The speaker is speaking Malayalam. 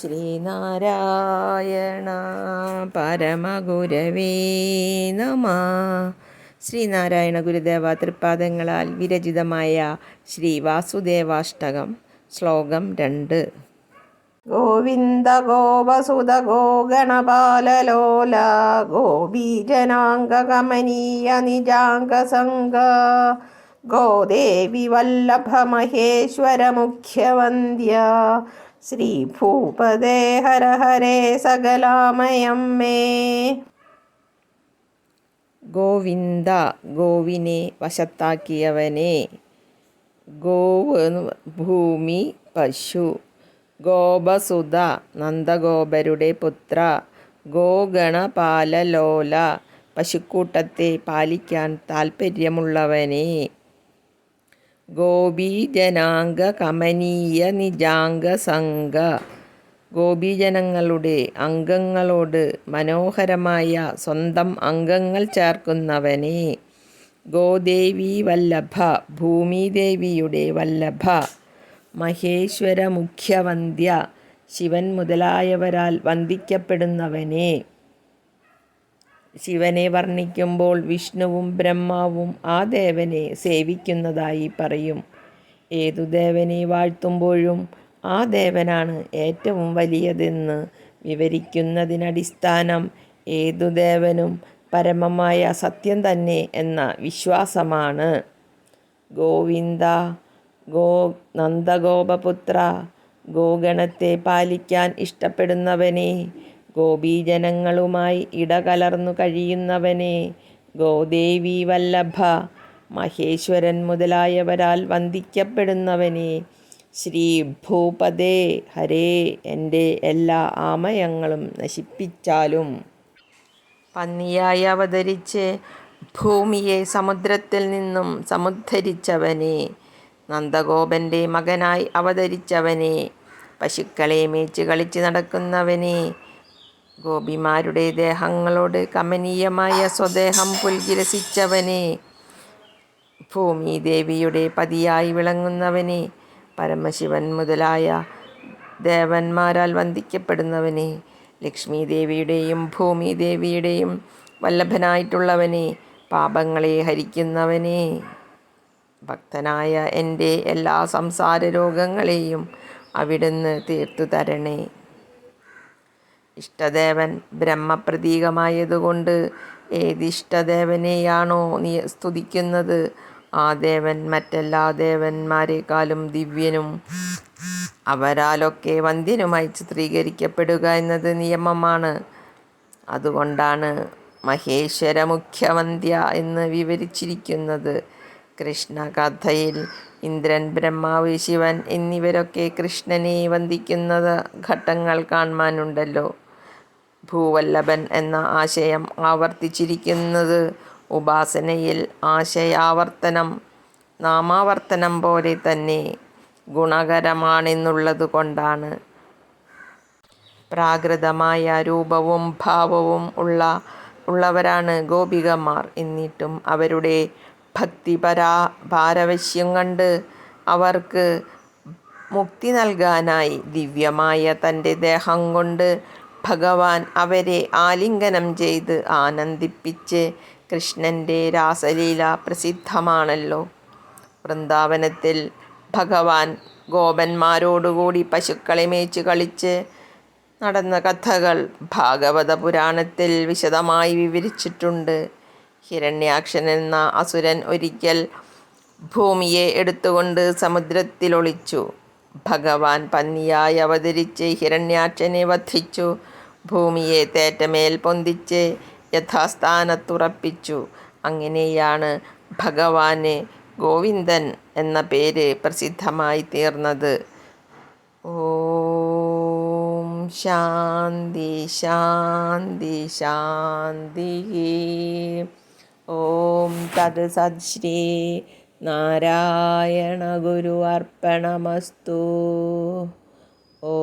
ശ്രീനാരായണ പരമഗുരവേ നമ. ശ്രീനാരായണ ഗുരുദേവ തൃപ്പാദങ്ങളാൽ വിരചിതമായ ശ്രീ വാസുദേവാഷ്ടകം ശ്ലോകം രണ്ട്. ഗോവിന്ദ ഗോപസുത ഗോഗണപാലലോല ഗോപീജനാംഗ കമനീയ നിജാംഗ സംഗ ഗോദേവി വല്ലഭ മഹേശ്വര മുഖ്യവന്ദ്യ ശ്രീഭൂപദേ ഹര ഹരേ സകലാമയം മേ. ഗോവിന്ദ ഗോവിനെ വശത്താക്കിയവനെ. ഗോവ് ഭൂമി പശു. ഗോപസുത നന്ദഗോപരുടെ പുത്ര. ഗോഗണപാലലോല പശുക്കൂട്ടത്തെ പാലിക്കാൻ താൽപ്പര്യമുള്ളവനെ ഗോപീജനാംഗ കമനീയ നിജാംഗ സംഘ ഗോപീജനങ്ങളുടെ അംഗങ്ങളോട് മനോഹരമായ സ്വന്തം അംഗങ്ങൾ ചേർക്കുന്നവനെ. ഗോദേവി വല്ലഭ ഭൂമിദേവിയുടെ വല്ലഭ. മഹേശ്വര മുഖ്യവന്ധ്യ ശിവൻ മുതലായവരാൽ വന്ദിക്കപ്പെടുന്നവനെ. ശിവനെ വർണിക്കുമ്പോൾ വിഷ്ണുവും ബ്രഹ്മാവും ആ ദേവനെ സേവിക്കുന്നതായി പറയും. ഏതു ദേവനെ വാഴ്ത്തുമ്പോഴും ആ ദേവനാണ് ഏറ്റവും വലിയതെന്ന് വിവരിക്കുന്നതിനടിസ്ഥാനം ഏതു ദേവനും പരമമായ സത്യം തന്നെ എന്ന വിശ്വാസമാണ്. ഗോവിന്ദ ഗോ നന്ദഗോപപുത്ര ഗോഗണത്തെ പാലിക്കാൻ ഇഷ്ടപ്പെടുന്നവനെ ഗോപീജനങ്ങളുമായി ഇടകലർന്നു കഴിയുന്നവനെ ഗോദേവി വല്ലഭ മഹേശ്വരൻ മുതലായവരാൽ വന്ദിക്കപ്പെടുന്നവനെ ശ്രീ ഭൂപദേ ഹരേ എന്റെ എല്ലാ ആമയങ്ങളും നശിപ്പിച്ചാലും. പന്നിയായി അവതരിച്ച് ഭൂമിയെ സമുദ്രത്തിൽ നിന്നും സമുദ്ധരിച്ചവനെ നന്ദഗോപന്റെ മകനായി അവതരിച്ചവനെ പശുക്കളെ മേച്ച് കളിച്ച് നടക്കുന്നവനെ ഗോപിമാരുടെ ദേഹങ്ങളോട് കമനീയമായ സ്വദേഹം പുൽകിരസിച്ചവനെ. ഭൂമി ദേവിയുടെ പതിയായി വിളങ്ങുന്നവനെ. പരമശിവൻ മുതലായ ദേവന്മാരാൽ വന്ദിക്കപ്പെടുന്നവനെ. ലക്ഷ്മി ദേവിയുടെയും ഭൂമി ദേവിയുടെയും വല്ലഭനായിട്ടുള്ളവനെ. പാപങ്ങളെ ഹരിക്കുന്നവനെ. ഭക്തനായ എന്റെ എല്ലാ സംസാര രോഗങ്ങളെയും അവിടുന്ന് തീർത്തു തരണേ. ഇഷ്ടദേവൻ ബ്രഹ്മപ്രതീകമായതുകൊണ്ട് ഏതിഷ്ടദേവനെയാണോ നീ സ്തുതിക്കുന്നത്? ആ ദേവൻ മറ്റെല്ലാ ദേവന്മാരെക്കാളും ദിവ്യനും. അവരാലൊക്കെ വന്ധ്യനുമായി ചിത്രീകരിക്കപ്പെടുക എന്നത് നിയമമാണ്. അതുകൊണ്ടാണ് മഹേശ്വര മുഖ്യവന്ധ്യ എന്ന് വിവരിച്ചിരിക്കുന്നത്. കൃഷ്ണകഥയിൽ ഇന്ദ്രൻ ബ്രഹ്മാവ് ശിവൻ എന്നിവരൊക്കെ കൃഷ്ണനെ വന്ദിക്കുന്നത് ഘട്ടങ്ങൾ കാണുവാനുണ്ടല്ലോ. ഭൂവല്ലഭൻ എന്ന ആശയം ആവർത്തിച്ചിരിക്കുന്നത് ഉപാസനയിൽ ആശയാവർത്തനം നാമാവർത്തനം പോലെ തന്നെ ഗുണകരമാണെന്നുള്ളത് കൊണ്ടാണ്. പ്രാകൃതമായ രൂപവും ഭാവവും ഉള്ള ഉള്ളവരാണ് ഗോപികമാർ. എന്നിട്ടും അവരുടെ ഭക്തിപരാ ഭാരവശ്യം കണ്ട് അവർക്ക് മുക്തി നൽകാനായി ദിവ്യമായ തന്റെ ദേഹം കൊണ്ട് ഭഗവാൻ അവരെ ആലിംഗനം ചെയ്ത് ആനന്ദിപ്പിച്ച് കൃഷ്ണന്റെ രാസലീല പ്രസിദ്ധമാണല്ലോ. വൃന്ദാവനത്തിൽ ഭഗവാൻ ഗോപന്മാരോടുകൂടി പശുക്കളെ മേച്ച് കളിച്ച് നടന്ന കഥകൾ ഭാഗവത പുരാണത്തിൽ വിശദമായി വിവരിച്ചിട്ടുണ്ട്. ഹിരണ്യാക്ഷൻ എന്ന അസുരൻ ഒരിക്കൽ ഭൂമിയെ എടുത്തുകൊണ്ട് സമുദ്രത്തിലൊളിച്ചു ഭഗവാൻ പന്നിയായി അവതരിച്ച് ഹിരണ്യാക്ഷനെ വധിച്ചു. ഭൂമിയെ തേറ്റമേൽ പൊന്തിച്ച് യഥാസ്ഥാനത്തുറപ്പിച്ചു. അങ്ങനെയാണ് ഭഗവാന് ഗോവിന്ദൻ എന്ന പേര് പ്രസിദ്ധമായി തീർന്നത്. ഓം ശാന്തി ശാന്തി ശാന്തി. ഓം തത് സത് ശ്രീ നാരായണ ഗുരു അർപ്പണമസ്തു. ഓ